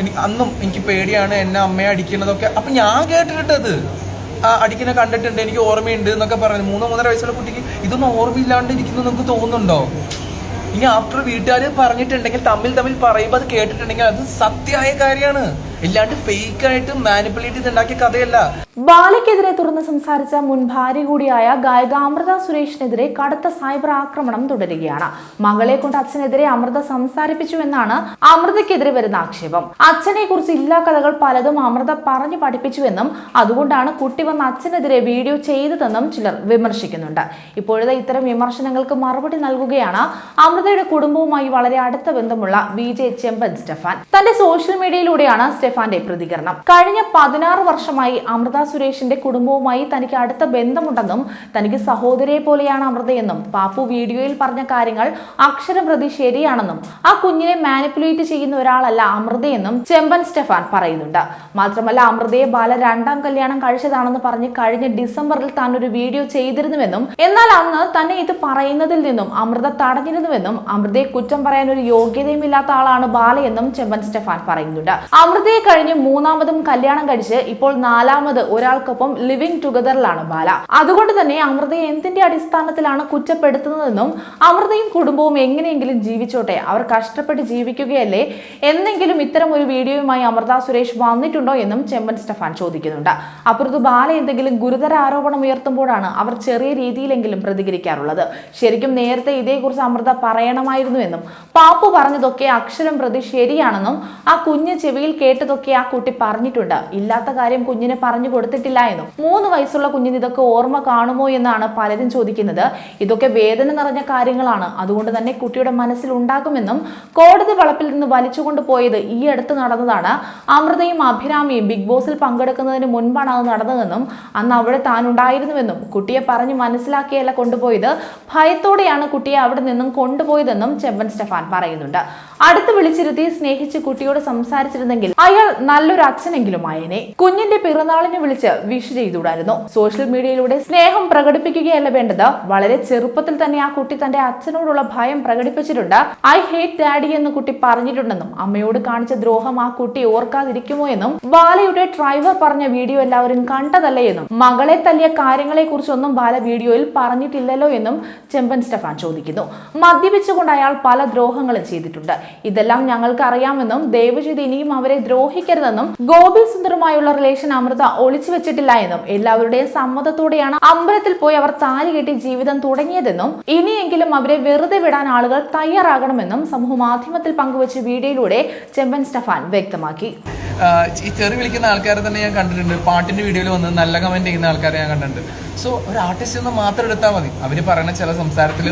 എനിക്ക് അന്നും എനിക്ക് പേടിയാണ് എന്നെ അമ്മയെ അടിക്കുന്നതൊക്കെ. അപ്പം ഞാൻ ആ അടിക്കുന്ന കണ്ടിട്ടുണ്ട് എനിക്ക് ഓർമ്മയുണ്ട് എന്നൊക്കെ പറഞ്ഞു മൂന്നോ മൂന്നര വയസ്സുള്ള കുട്ടിക്ക് ഇതൊന്നും ഓർമ്മയില്ലാണ്ട് ഇരിക്കുന്നു നമുക്ക് തോന്നുന്നുണ്ടോ? ഇനി ആഫ്റ്റർ വീട്ടുകാർ പറഞ്ഞിട്ടുണ്ടെങ്കിൽ തമ്മിൽ തമ്മിൽ പറയുമ്പോൾ അത് കേട്ടിട്ടുണ്ടെങ്കിൽ അത് സത്യമായ കാര്യമാണ്. ഇല്ലാണ്ട് ഫേക്ക് ആയിട്ട് മാനിപ്പുലേറ്റ് ചെയ്തുണ്ടാക്കിയ കഥയല്ല. ബാലയ്ക്കെതിരെ തുറന്ന് സംസാരിച്ച മുൻ ഭാര്യ കൂടിയായ ഗായിക അമൃത സുരേഷിനെതിരെ കടുത്ത സൈബർ ആക്രമണം തുടരുകയാണ്. മകളെ കൊണ്ട് അച്ഛനെതിരെ അമൃത സംസാരിപ്പിച്ചു എന്നാണ് അമൃതയ്ക്കെതിരെ വരുന്ന ആക്ഷേപം. അച്ഛനെ കുറിച്ച് ഇല്ലാ കഥകൾ പലതും അമൃത പറഞ്ഞു പഠിപ്പിച്ചുവെന്നും അതുകൊണ്ടാണ് കുട്ടി വന്ന അച്ഛനെതിരെ വീഡിയോ ചെയ്തതെന്നും ചിലർ വിമർശിക്കുന്നുണ്ട്. ഇപ്പോഴത്തെ ഇത്തരം വിമർശനങ്ങൾക്ക് മറുപടി നൽകുകയാണ് അമൃതയുടെ കുടുംബവുമായി വളരെ അടുത്ത ബന്ധമുള്ള ബി ജെ ചെമ്പൻ സ്റ്റെഫാൻ. തന്റെ സോഷ്യൽ മീഡിയയിലൂടെയാണ് സ്റ്റെഫാന്റെ പ്രതികരണം. കഴിഞ്ഞ പതിനാറ് വർഷമായി അമൃത സുരേഷിന്റെ കുടുംബവുമായി തനിക്ക് അടുത്ത ബന്ധമുണ്ടെന്നും തനിക്ക് സഹോദരിയെ പോലെയാണ് അമൃതയെന്നും പാപ്പു വീഡിയോയിൽ പറഞ്ഞ കാര്യങ്ങൾ അക്ഷരം പ്രതി ശരിയാണെന്നും ആ കുഞ്ഞിനെ മാനിപ്പുലേറ്റ് ചെയ്യുന്ന ഒരാളല്ല അമൃതയെന്നും ചെമ്പൻ സ്റ്റെഫാൻ പറയുന്നുണ്ട്. മാത്രമല്ല അമൃതയെ ബാല രണ്ടാം കല്യാണം കഴിച്ചതാണെന്ന് പറഞ്ഞ് കഴിഞ്ഞ ഡിസംബറിൽ താൻ ഒരു വീഡിയോ ചെയ്തിരുന്നുവെന്നും എന്നാൽ അന്ന് തന്നെ ഇത് പറയുന്നതിൽ നിന്നും അമൃത തടഞ്ഞിരുന്നുവെന്നും അമൃതയെ കുറ്റം പറയാൻ ഒരു യോഗ്യതയും ഇല്ലാത്ത ആളാണ് ബാലയെന്നും ചെമ്പൻ സ്റ്റെഫാൻ പറയുന്നുണ്ട്. അമൃതയെ കഴിഞ്ഞ് മൂന്നാമതും കല്യാണം കഴിച്ച് ഇപ്പോൾ നാലാമത് ഒരാൾക്കൊപ്പം ലിവിംഗ് ടുഗദറിലാണ് ബാല. അതുകൊണ്ട് തന്നെ അമൃതയെ എന്തിന്റെ അടിസ്ഥാനത്തിലാണ് കുറ്റപ്പെടുത്തുന്നതെന്നും അമൃതയും കുടുംബവും എങ്ങനെയെങ്കിലും ജീവിച്ചോട്ടെ അവർ കഷ്ടപ്പെട്ട് ജീവിക്കുകയല്ലേ എന്നെങ്കിലും ഇത്തരം ഒരു വീഡിയോയുമായി അമൃത സുരേഷ് വന്നിട്ടുണ്ടോ എന്നും ചെമ്പൻ സ്റ്റെഫാൻ ചോദിക്കുന്നുണ്ട്. അപ്പുറത്ത് ബാല എന്തെങ്കിലും ഗുരുതര ആരോപണം ഉയർത്തുമ്പോഴാണ് അവർ ചെറിയ രീതിയിലെങ്കിലും പ്രതികരിക്കാറുള്ളത്. ശരിക്കും നേരത്തെ ഇതേക്കുറിച്ച് അമൃത പറയണമായിരുന്നു എന്നും പാപ്പു പറഞ്ഞതൊക്കെ അക്ഷരം പ്രതി ശരിയാണെന്നും ആ കുഞ്ഞ് ചെവിയിൽ കേട്ടതൊക്കെ ആ കുട്ടി പറഞ്ഞിട്ടുണ്ട്. ഇല്ലാത്ത കാര്യം കുഞ്ഞിനെ പറഞ്ഞു കൊടുത്തിട്ടില്ല എന്നും. മൂന്ന് വയസ്സുള്ള കുഞ്ഞിന് ഇതൊക്കെ ഓർമ്മ കാണുമോ എന്നാണ് പലരും ചോദിക്കുന്നത്. ഇതൊക്കെ വേദന നിറഞ്ഞ കാര്യങ്ങളാണ്. അതുകൊണ്ട് തന്നെ കുട്ടിയുടെ മനസ്സിൽ ഉണ്ടാകുമെന്നും കോടതി വളപ്പിൽ നിന്ന് വലിച്ചുകൊണ്ട് പോയത് ഈ അടുത്ത് നടന്നതാണ്. അമൃതയും അഭിരാമിയും ബിഗ് ബോസിൽ പങ്കെടുക്കുന്നതിന് മുൻപാണ് അത് നടന്നതെന്നും അന്ന് അവിടെ താൻ ഉണ്ടായിരുന്നുവെന്നും കുട്ടിയെ പറഞ്ഞ് മനസ്സിലാക്കിയല്ല കൊണ്ടുപോയത്. ഭയത്തോടെയാണ് കുട്ടിയെ അവിടെ നിന്നും കൊണ്ടുപോയതെന്നും ചെമ്പൻ സ്റ്റെഫാൻ പറയുന്നുണ്ട്. അടുത്ത് വിളിച്ചിരുത്തി സ്നേഹിച്ച് കുട്ടിയോട് സംസാരിച്ചിരുന്നെങ്കിൽ അയാൾ നല്ലൊരു അച്ഛനെങ്കിലും ആയേനെ. കുഞ്ഞിന്റെ പിറന്നാളിനെ വിളിച്ച് വിഷ് ചെയ്തുകൂടായിരുന്നു. സോഷ്യൽ മീഡിയയിലൂടെ സ്നേഹം പ്രകടിപ്പിക്കുകയല്ല വേണ്ടത്. വളരെ ചെറുപ്പത്തിൽ തന്നെ ആ കുട്ടി തന്റെ അച്ഛനോടുള്ള ഭയം പ്രകടിപ്പിച്ചിട്ടുണ്ട്. ഐ ഹേറ്റ് ഡാഡി എന്ന് കുട്ടി പറഞ്ഞിട്ടുണ്ടെന്നും അമ്മയോട് കാണിച്ച ദ്രോഹം ആ കുട്ടി ഓർക്കാതിരിക്കുമോ എന്നും ബാലയുടെ ഡ്രൈവർ പറഞ്ഞ വീഡിയോ എല്ലാവരും കണ്ടതല്ലേ എന്നും മകളെ തല്ലിയ കാര്യങ്ങളെ കുറിച്ചൊന്നും ബാല വീഡിയോയിൽ പറഞ്ഞിട്ടില്ലല്ലോ എന്നും ചെമ്പൻ സ്റ്റെഫാൻ ചോദിക്കുന്നു. മദ്യപിച്ചുകൊണ്ട് അയാൾ പല ദ്രോഹങ്ങളും ചെയ്തിട്ടുണ്ട്. ഇതെല്ലാം ഞങ്ങൾക്ക് അറിയാമെന്നും ദയവ് ചെയ്ത് ഇനിയും അവരെ ദ്രോഹിക്കരുതെന്നും ഗോപി സുന്ദറുമായുള്ള റിലേഷൻ അമൃത ഒളിച്ചു വെച്ചിട്ടില്ല എന്നും എല്ലാവരുടെയും സമ്മതത്തോടെയാണ് അമ്പലത്തിൽ പോയി അവർ താലി കെട്ടി ജീവിതം തുടങ്ങിയതെന്നും ഇനിയെങ്കിലും അവരെ വെറുതെ വിടാൻ ആളുകൾ തയ്യാറാകണമെന്നും സമൂഹ മാധ്യമത്തിൽ പങ്കുവച്ച വീഡിയോയിലൂടെ ചെമ്പൻ സ്റ്റഫാൻ വ്യക്തമാക്കി. ഈ ചെറി വിളിക്കുന്ന ആൾക്കാരെ തന്നെ ഞാൻ കണ്ടിട്ടുണ്ട്. പാട്ടിന്റെ വീഡിയോയിൽ വന്ന് നല്ല കമന്റ് ചെയ്യുന്ന ആൾക്കാരെ ഞാൻ കണ്ടിട്ടുണ്ട്. സോ ഒരു ആർട്ടിസ്റ്റ് ഒന്ന് മാത്രം എടുത്താൽ മതി. അവർ പറയുന്ന ചില സംസാരത്തിൽ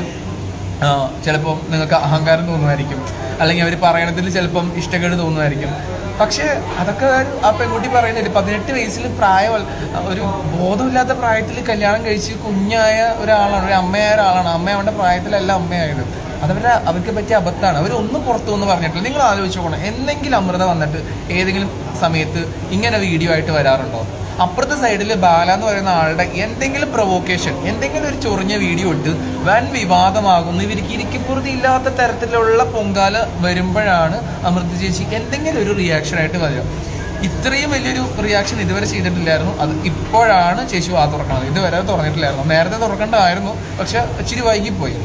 ചിലപ്പം നിങ്ങൾക്ക് അഹങ്കാരം തോന്നുമായിരിക്കും. അല്ലെങ്കിൽ അവർ പറയണതിൽ ചിലപ്പം ഇഷ്ടക്കേട് തോന്നുമായിരിക്കും. പക്ഷേ അതൊക്കെ ആ പെൺകുട്ടി പറയുന്നില്ല പതിനെട്ട് വയസ്സിൽ പ്രായം ഒരു ബോധമില്ലാത്ത പ്രായത്തിൽ കല്യാണം കഴിച്ച് കുഞ്ഞായ ഒരാളാണ് ഒരു അമ്മയായ ഒരാളാണ്. അമ്മ അവന്റെ പ്രായത്തിലല്ല അമ്മയായത്. അതവരെ അവർക്ക് പറ്റിയ അബദ്ധമാണ് അവരൊന്നും പുറത്തു എന്ന് പറഞ്ഞിട്ടില്ല. നിങ്ങൾ ആലോചിച്ച് പോകണം എന്തെങ്കിലും അമൃത വന്നിട്ട് ഏതെങ്കിലും സമയത്ത് ഇങ്ങനെ വീഡിയോ ആയിട്ട് വരാറുണ്ടോ? അപ്പുറത്തെ സൈഡിൽ ബാല എന്ന് പറയുന്ന ആളുടെ എന്തെങ്കിലും പ്രൊവോക്കേഷൻ എന്തെങ്കിലും ഒരു ചൊറിഞ്ഞ വീഡിയോ ഇട്ട് വൻ വിവാദമാകുന്നു. ഇവർക്ക് ഇരിക്കപ്പുറത്ത് ഇല്ലാത്ത തരത്തിലുള്ള പൊങ്കാല വരുമ്പോഴാണ് അമൃത ചേച്ചി എന്തെങ്കിലും ഒരു റിയാക്ഷൻ ആയിട്ട് വരിക ഇത്രയും വലിയൊരു റിയാക്ഷൻ ഇതുവരെ ചെയ്തിട്ടില്ലായിരുന്നു. അത് ഇപ്പോഴാണ് ചേച്ചി വാ തുറക്കണത്. ഇതുവരെ തുറന്നിട്ടില്ലായിരുന്നു. നേരത്തെ തുറക്കേണ്ടതായിരുന്നു. പക്ഷെ ഇച്ചിരി വൈകിപ്പോയി.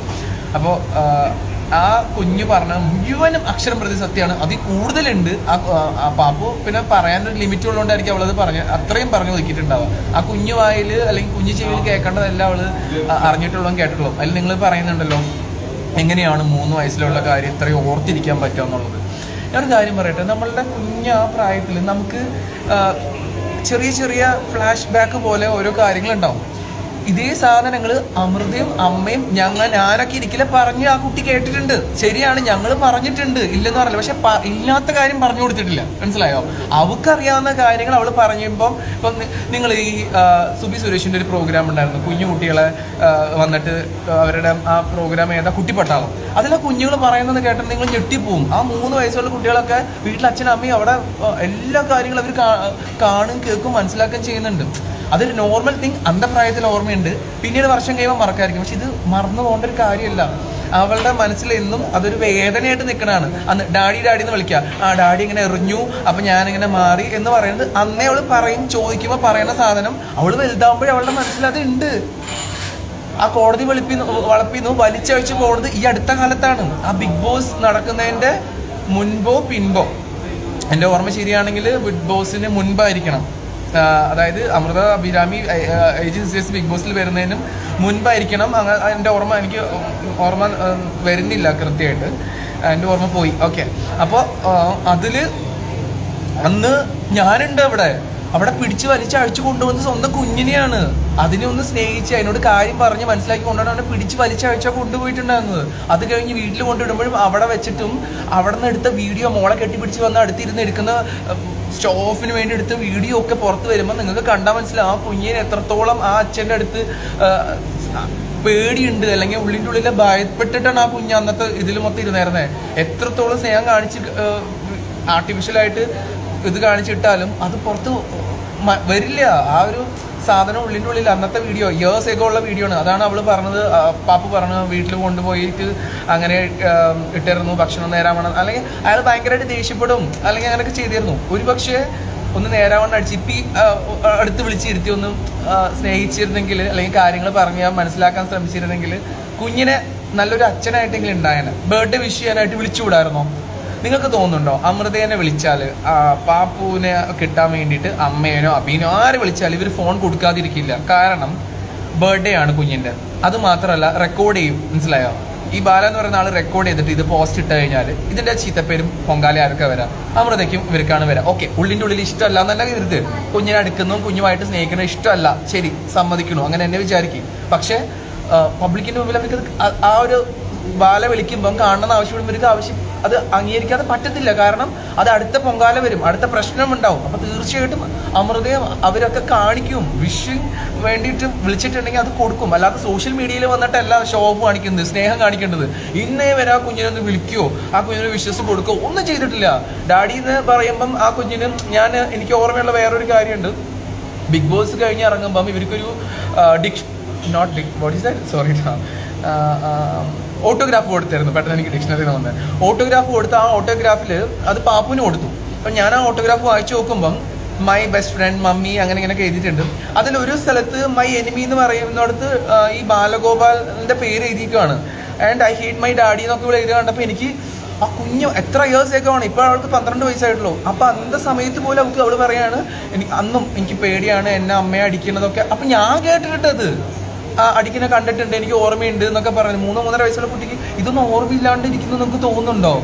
അപ്പോൾ ആ കുഞ്ഞ് പറഞ്ഞ മുഴുവനും അക്ഷരം പ്രതി സത്യമാണ്. അതിൽ കൂടുതലുണ്ട്. ആ പാപ്പു പിന്നെ പറയാനൊരു ലിമിറ്റ് ഉള്ളതുകൊണ്ടായിരിക്കും അവളത് പറഞ്ഞ അത്രയും പറഞ്ഞു ഒതുക്കിയിട്ടുണ്ടാവുക ആ കുഞ്ഞു വായിൽ അല്ലെങ്കിൽ കുഞ്ഞു ചെവിയിൽ കേൾക്കേണ്ടതെല്ലാം അവൾ അറിഞ്ഞിട്ടുള്ളതും കേട്ടിട്ടുള്ളൂ അതിൽ നിങ്ങൾ പറയുന്നുണ്ടല്ലോ എങ്ങനെയാണ് മൂന്ന് വയസ്സിലുള്ള കാര്യം ഇത്രയും ഓർത്തിരിക്കാൻ പറ്റുക എന്നുള്ളത്. ഞാനൊരു കാര്യം പറയട്ടെ നമ്മളുടെ കുഞ്ഞ് ആ പ്രായത്തിൽ നമുക്ക് ചെറിയ ചെറിയ ഫ്ലാഷ് ബാക്ക് പോലെ ഓരോ കാര്യങ്ങളുണ്ടാവും. ഇതേ സാധനങ്ങൾ അമൃതയും അമ്മയും ഞങ്ങൾ ഞാനൊക്കെ ഇരിക്കലെ പറഞ്ഞ് ആ കുട്ടി കേട്ടിട്ടുണ്ട്. ശരിയാണ് ഞങ്ങൾ പറഞ്ഞിട്ടുണ്ട്. ഇല്ലെന്ന് പറഞ്ഞില്ല. പക്ഷെ ഇല്ലാത്ത കാര്യം പറഞ്ഞു കൊടുത്തിട്ടില്ല. മനസ്സിലായോ? അവൾക്കറിയാവുന്ന കാര്യങ്ങൾ അവൾ പറയുമ്പം ഇപ്പം നിങ്ങൾ ഈ സുബി സുരേഷിന്റെ ഒരു പ്രോഗ്രാം ഉണ്ടായിരുന്നു. കുഞ്ഞു കുട്ടികളെ വന്നിട്ട് അവരുടെ ആ പ്രോഗ്രാം ഏതാ? കുട്ടിപ്പട്ടാളം. അതിലെ കുഞ്ഞുങ്ങൾ പറയുന്നത് കേട്ടാൽ നിങ്ങൾ ഞെട്ടിപ്പോവും. ആ മൂന്ന് വയസ്സുള്ള കുട്ടികളൊക്കെ വീട്ടിൽ അച്ഛനും അമ്മയും അവിടെ എല്ലാ കാര്യങ്ങളും അവർ കാണും കേൾക്കും മനസ്സിലാക്കുകയും ചെയ്യുന്നുണ്ട്. അതൊരു നോർമൽ തിങ് അന്ധപ്രായത്തിൽ ഓർമ്മയുണ്ട്. പിന്നീട് വർഷം കഴിയുമ്പോൾ മറക്കായിരിക്കും. പക്ഷെ ഇത് മറന്നു പോകേണ്ട ഒരു കാര്യമല്ല. അവളുടെ മനസ്സിൽ എന്നും അതൊരു വേദനയായിട്ട് നിൽക്കണതാണ്. അന്ന് ഡാഡി ഡാഡി എന്ന് വിളിക്കുക. ആ ഡാഡി ഇങ്ങനെ എറിഞ്ഞു. അപ്പൊ ഞാൻ ഇങ്ങനെ മാറി എന്ന് പറയുന്നത് അന്നേ അവൾ പറയും ചോദിക്കുമ്പോൾ പറയുന്ന സാധനം അവൾ വലുതാവുമ്പോഴേ അവളുടെ മനസ്സിൽ അത് ഉണ്ട് ആ കോടതി വെളുപ്പിന്ന് വളപ്പിന്ന് വലിച്ചഴിച്ച് പോകുന്നത് ഈ അടുത്ത കാലത്താണ്. ആ ബിഗ് ബോസ് നടക്കുന്നതിന്റെ മുൻപോ പിൻപോ. എന്റെ ഓർമ്മ ശരിയാണെങ്കിൽ ബിഗ് ബോസിന് മുൻപായിരിക്കണം. അതായത് അമൃത അഭിരാമി ഏജൻസീസ് ബിഗ് ബോസിൽ വരുന്നതിനും മുൻപായിരിക്കണം. അങ്ങനെ എന്റെ ഓർമ്മ എനിക്ക് ഓർമ്മ വരുന്നില്ല കൃത്യമായിട്ട്. എന്റെ ഓർമ്മ പോയി. ഓക്കെ. അപ്പോൾ അതിൽ അന്ന് ഞാനുണ്ട് അവിടെ. അവിടെ പിടിച്ച് വലിച്ച് അഴിച്ചു കൊണ്ടുവന്ന് സ്വന്തം കുഞ്ഞിനെയാണ്. അതിനെ ഒന്ന് സ്നേഹിച്ച് അതിനോട് കാര്യം പറഞ്ഞ് മനസ്സിലാക്കി കൊണ്ടുവന്ന് അവനെ പിടിച്ച് വലിച്ചഴിച്ച കൊണ്ടുപോയിട്ടുണ്ടായിരുന്നത്. അത് കഴിഞ്ഞ് വീട്ടിൽ കൊണ്ടിടുമ്പോഴും അവിടെ വെച്ചിട്ടും അവിടെ നിന്ന് എടുത്ത വീഡിയോ മോളെ കെട്ടിപ്പിടിച്ച് വന്ന് അടുത്തിരുന്ന് എടുക്കുന്ന ഷോ ഓഫിന് വേണ്ടി എടുത്ത വീഡിയോ ഒക്കെ പുറത്ത് വരുമ്പോൾ നിങ്ങൾക്ക് കണ്ടാൽ മനസ്സിലാവും. ആ കുഞ്ഞിനെ എത്രത്തോളം ആ അച്ഛന്റെ അടുത്ത് പേടിയുണ്ട്. അല്ലെങ്കിൽ ഉള്ളിന്റെ ഉള്ളിലെ ഭയപ്പെട്ടിട്ടാണ് ആ കുഞ്ഞ് അന്നത്തെ ഇതിൽ മൊത്തം ഇരുന്നേരുന്നത് എത്രത്തോളം സ്നേഹം കാണിച്ച് ആർട്ടിഫിഷ്യലായിട്ട് ഇത് കാണിച്ചിട്ടാലും അത് പുറത്ത് വരില്ല. ആ ഒരു സാധനം ഉള്ളിന്റെ ഉള്ളിൽ. അന്നത്തെ വീഡിയോ ഇയേഴ്സ് ഒക്കെ ഉള്ള വീഡിയോ ആണ്. അതാണ് അവൾ പറഞ്ഞത്. പാപ്പ പറഞ്ഞു വീട്ടിൽ കൊണ്ടുപോയിട്ട് അങ്ങനെ ഇട്ടിരുന്നു. ഭക്ഷണം നേരാവണം. അല്ലെങ്കിൽ അയാൾ ഭയങ്കരമായിട്ട് ദേഷ്യപ്പെടും. അല്ലെങ്കിൽ അങ്ങനെയൊക്കെ ചെയ്തിരുന്നു. ഒരു പക്ഷേ ഒന്ന് നേരാവണ്ണം അടിച്ച്. ഇപ്പം അടുത്ത് വിളിച്ചിരുത്തി ഒന്ന് സ്നേഹിച്ചിരുന്നെങ്കിൽ അല്ലെങ്കിൽ കാര്യങ്ങൾ പറഞ്ഞ് മനസ്സിലാക്കാൻ ശ്രമിച്ചിരുന്നെങ്കിൽ കുഞ്ഞിനെ നല്ലൊരു അച്ഛനായിട്ടെങ്കിലും ഉണ്ടായേനെ. ബർത്ത്ഡേ വിഷ് ചെയ്യാനായിട്ട് വിളിച്ചുകൂടായിരുന്നോ? നിങ്ങൾക്ക് തോന്നുന്നുണ്ടോ? അമൃതേനെ വിളിച്ചാൽ പാപ്പുവിനെ കിട്ടാൻ വേണ്ടിയിട്ട് അമ്മേനോ അബീനോ ആരെ വിളിച്ചാലും ഇവർ ഫോൺ കൊടുക്കാതിരിക്കില്ല. കാരണം ബർത്ത്ഡേ ആണ് കുഞ്ഞിന്റെ അത് മാത്രമല്ല റെക്കോർഡ് ചെയ്യും. മനസ്സിലായോ? ഈ ബാല എന്ന് പറയുന്ന ആൾ റെക്കോർഡ് ചെയ്തിട്ട് ഇത് പോസ്റ്റ് ഇട്ട് കഴിഞ്ഞാൽ ഇതിന്റെ ചീത്തപ്പേരും പൊങ്കാല ആർക്കാ വരാം? അമൃതയ്ക്കും ഇവർക്കാണ് വരാം. ഓക്കെ ഉള്ളിന്റെ ഉള്ളിൽ ഇഷ്ടമല്ല എന്നല്ല കരുത് കുഞ്ഞിനെ അടുക്കുന്നു കുഞ്ഞുമായിട്ട് സ്നേഹിക്കണം ഇഷ്ടമല്ല. ശരി സമ്മതിക്കണു. അങ്ങനെ എന്നെ വിചാരിക്കും. പക്ഷേ പബ്ലിക്കിന്റെ മുമ്പിൽ അവർക്ക് ആ ഒരു ബാല വിളിക്കുമ്പം കാണണമെന്ന് ആവശ്യപ്പെടുമ്പോൾ ഇവർക്ക് ആവശ്യം അത് അംഗീകരിക്കാതെ പറ്റത്തില്ല. കാരണം അത് അടുത്ത പൊങ്കാല വരും. അടുത്ത പ്രശ്നം ഉണ്ടാവും. അപ്പൊ തീർച്ചയായിട്ടും അമൃതയും അവരൊക്കെ കാണിക്കും. വിഷ് വേണ്ടിയിട്ട് വിളിച്ചിട്ടുണ്ടെങ്കിൽ അത് കൊടുക്കും. അല്ലാതെ സോഷ്യൽ മീഡിയയിൽ വന്നിട്ടല്ല ഷോപ്പ് കാണിക്കുന്നത് സ്നേഹം കാണിക്കേണ്ടത്. ഇന്നേ വരെ ആ കുഞ്ഞിനെ ഒന്ന് ആ കുഞ്ഞിനെ വിശ്വസ് കൊടുക്കോ ഒന്നും ചെയ്തിട്ടില്ല. ഡാഡി എന്ന് പറയുമ്പം ആ കുഞ്ഞിന് ഞാൻ എനിക്ക് ഓർമ്മയുള്ള വേറൊരു കാര്യമുണ്ട്. ബിഗ് ബോസ് കഴിഞ്ഞ് ഇറങ്ങുമ്പം ഇവർക്കൊരു dick not dick what is that sorry autograph കൊടുത്തായിരുന്നു. പെട്ടെന്ന് എനിക്ക് ഡിക്ഷണറി വന്നത്. ഓട്ടോഗ്രാഫ് കൊടുത്ത ആ ഓട്ടോഗ്രാഫിൽ അത് പാപ്പുവിന് കൊടുത്തു. അപ്പം ഞാൻ ആ ഓട്ടോഗ്രാഫ് വായിച്ചു നോക്കുമ്പം മൈ ബെസ്റ്റ് ഫ്രണ്ട് മമ്മി അങ്ങനെ ഇങ്ങനെ എഴുതിയിട്ടുണ്ട്. അതിൽ ഒരു സ്ഥലത്ത് മൈ എനിമി എന്ന് പറയുന്നിടത്ത് ഈ ബാലഗോപാലിന്റെ പേര് എഴുതിയിരിക്കുകയാണ് and I hate my daddy എന്നൊക്കെ ഇവിടെ എഴുതി കണ്ടപ്പോൾ എനിക്ക് ആ കുഞ്ഞ് എത്ര ഇയേഴ്സ് ഒക്കെ ആണ് ഇപ്പോൾ അവൾക്ക് പന്ത്രണ്ട് വയസ്സായിട്ടുള്ളൂ. അപ്പോൾ അന്ന സമയത്ത് പോലും അവൾക്ക് അവൾ പറയാണ് എനിക്ക് അന്നും എനിക്ക് പേടിയാണ് എന്നെ അമ്മയെ അടിക്കുന്നതൊക്കെ. അപ്പം ഞാൻ കേട്ടിട്ടത് അടിക്കുന്ന കണ്ടിട്ടുണ്ട് എനിക്ക് ഓർമ്മയുണ്ട് എന്നൊക്കെ പറഞ്ഞു. മൂന്നോ മൂന്നര വയസ്സുള്ള കുട്ടിക്ക് ഇതൊന്നും ഓർമ്മയില്ലാണ്ട് ഇരിക്കുന്നു നിങ്ങൾക്ക് തോന്നുന്നുണ്ടോ?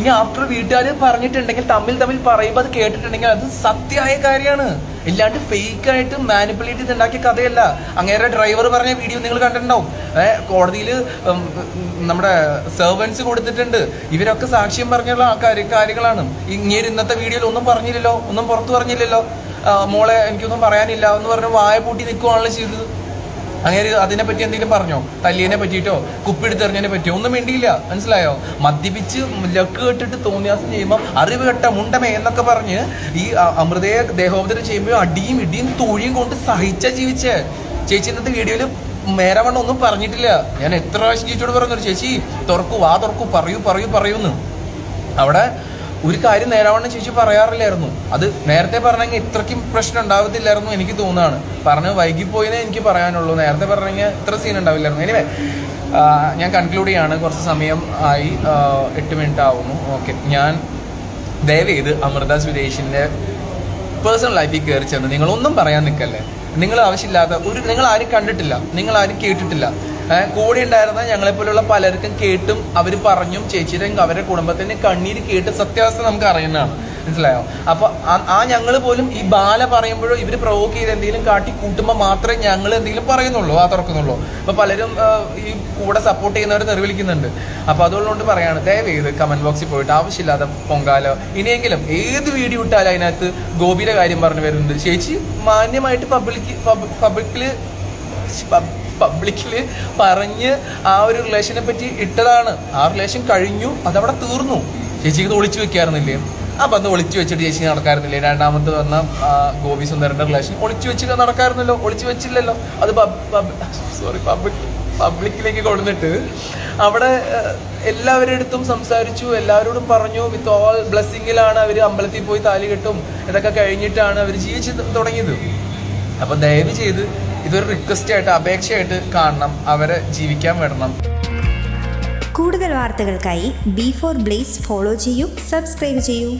ഇനി ആഫ്റ്റർ വീട്ടുകാർ പറഞ്ഞിട്ടുണ്ടെങ്കിൽ തമ്മിൽ തമ്മിൽ പറയുമ്പോൾ അത് കേട്ടിട്ടുണ്ടെങ്കിൽ അത് സത്യമായ കാര്യമാണ്. ഇല്ലാണ്ട് ഫേക്ക് ആയിട്ട് മാനിപ്പുലേറ്റ് ചെയ്ത് ഉണ്ടാക്കിയ കഥയല്ല. അങ്ങേരെ ഡ്രൈവർ പറഞ്ഞ വീഡിയോ നിങ്ങൾ കണ്ടിട്ടുണ്ടാവും. കോടതിയിൽ നമ്മുടെ സെർവൻസ് കൊടുത്തിട്ടുണ്ട്. ഇവരൊക്കെ സാക്ഷ്യം പറഞ്ഞുള്ള കാര്യങ്ങളാണ്. ഇങ്ങനെ ഇന്നത്തെ വീഡിയോയിൽ ഒന്നും പറഞ്ഞില്ലല്ലോ ഒന്നും പുറത്തു പറഞ്ഞില്ലല്ലോ. മോളെ എനിക്കൊന്നും പറയാനില്ല എന്ന് പറഞ്ഞ് വായ പൂട്ടി നിൽക്കുവാണല്ലോ ചെയ്തത്. അങ്ങനെ അതിനെ പറ്റി എന്തെങ്കിലും പറഞ്ഞോ? തല്ലിയതിനെ പറ്റിയിട്ടോ? കുപ്പിടുത്തെറിഞ്ഞതിനെ പറ്റിയോ? ഒന്നും വേണ്ടിയില്ല മനസ്സിലായോ? മദ്യപിച്ച് ലക്ക് കെട്ടിട്ട് തോന്നിയാസം ചെയ്യുമ്പോൾ അറിവ് കെട്ട മുണ്ടമേ എന്നൊക്കെ പറഞ്ഞ് ഈ അമൃതയെ ദേഹോപദ്രം ചെയ്യുമ്പോൾ അടിയും ഇടിയും തൊഴിയും കൊണ്ട് സഹിച്ച ജീവിച്ചേ. ചേച്ചി ഇന്നത്തെ വീഡിയോയിൽ മേരവണ്ണം ഒന്നും പറഞ്ഞിട്ടില്ല. ഞാൻ എത്ര പ്രാവശ്യം ചേച്ചിയോട് പറഞ്ഞു ചേച്ചി തുറക്കു വാ തുറക്കു പറയൂ പറയൂ പറയൂന്ന്. അവിടെ ഒരു കാര്യം നേരാവണ്ണം ചേച്ചി പറയാറില്ലായിരുന്നു. അത് നേരത്തെ പറഞ്ഞെങ്കിൽ ഇത്രയ്ക്കും പ്രശ്നം ഉണ്ടാവത്തില്ലായിരുന്നു എനിക്ക് തോന്നുകയാണ്. പറഞ്ഞ് വൈകിപ്പോയിനെ എനിക്ക് പറയാനുള്ളൂ. നേരത്തെ പറഞ്ഞെങ്കിൽ ഇത്ര സീൻ ഉണ്ടാവില്ലായിരുന്നു. എനിവേ ഞാൻ കൺക്ലൂഡ് ചെയ്യാണ്. കുറച്ച് സമയം ആയി. എട്ട് മിനിറ്റ് ആവുന്നു. ഓക്കെ ഞാൻ ദയവേത് അമൃത സുരേഷിന്റെ പേഴ്സണൽ ലൈഫിൽ കയറി ചെന്ന് നിങ്ങളൊന്നും പറയാൻ നിൽക്കല്ലേ? നിങ്ങൾ ആവശ്യമില്ലാത്ത ഒരു നിങ്ങൾ ആരും കണ്ടിട്ടില്ല. നിങ്ങൾ ആരും കേട്ടിട്ടില്ല. കൂടെ ഉണ്ടായിരുന്ന ഞങ്ങളെപ്പോലുള്ള പലർക്കും കേട്ടും അവർ പറഞ്ഞും ചേച്ചിയുടെ അവരുടെ കുടുംബത്തിന്റെ കണ്ണീര് കേട്ട് സത്യാവസ്ഥ നമുക്ക് അറിയുന്നതാണ്. മനസ്സിലായോ? അപ്പൊ ആ- ഞങ്ങൾ പോലും ഈ ബാല പറയുമ്പോഴോ ഇവർ പ്രൊവോക്ക് ചെയ്ത് എന്തെങ്കിലും കാട്ടി കൂട്ടുമ്പോൾ മാത്രമേ ഞങ്ങൾ എന്തെങ്കിലും പറയുന്നുള്ളൂ ആ തുറക്കുന്നുള്ളൂ. അപ്പൊ പലരും ഈ കൂടെ സപ്പോർട്ട് ചെയ്യുന്നവർ തെറിവിളിക്കുന്നുണ്ട് അപ്പൊ അതുകൊണ്ട് പറയാണ് ദയവേത് കമന്റ് ബോക്സിൽ പോയിട്ട് ആവശ്യമില്ലാതെ പൊങ്കാലോ. ഇനിയെങ്കിലും ഏത് വീഡിയോ ഇട്ടാലും അതിനകത്ത് ഗോപിയുടെ കാര്യം പറഞ്ഞു വരുന്നുണ്ട്. ചേച്ചി മാന്യമായിട്ട് പബ്ലിക് പബ്ലിക്കിൽ പബ്ലിക്കിൽ പറഞ്ഞ് ആ ഒരു റിലേഷനെ പറ്റി ഇട്ടതാണ്. ആ റിലേഷൻ കഴിഞ്ഞു അതവിടെ തീർന്നു. ചേച്ചിക്ക് ഇത് ഒളിച്ചു വെക്കാറുന്നില്ലേ ആ ബന്ധം ഒളിച്ചു വെച്ചിട്ട് ചേച്ചി നടക്കാറുന്നില്ലേ രണ്ടാമത്തെ വന്ന ഗോപി സുന്ദരന്റെ റിലേഷൻ ഒളിച്ചു വെച്ചിട്ട് നടക്കാറുന്നല്ലോ ഒളിച്ചു വെച്ചില്ലല്ലോ? അത് സോറി പബ്ലിക് പബ്ലിക്കിലേക്ക് കൊണ്ടുവന്നിട്ട് അവിടെ എല്ലാവരുടെ അടുത്തും സംസാരിച്ചു എല്ലാവരോടും പറഞ്ഞു വിത്ത് ഓൾ ബ്ലെസ്സിങ്ങിലാണ് അവർ അമ്പലത്തിൽ പോയി താലി കെട്ടും. ഇതൊക്കെ കഴിഞ്ഞിട്ടാണ് അവർ ജീവിച്ച് തുടങ്ങിയത്. അപ്പൊ ദയവ് ചെയ്ത് ഇതൊരു റിക്വസ്റ്റ് ആയിട്ട് അപേക്ഷയായിട്ട് കാണണം. അവരെ ജീവിക്കാൻ വിടണം. കൂടുതൽ വാർത്തകൾക്കായി ബി ഫോർ ബ്ലേസ് ഫോളോ ചെയ്യൂ സബ്സ്ക്രൈബ് ചെയ്യൂ.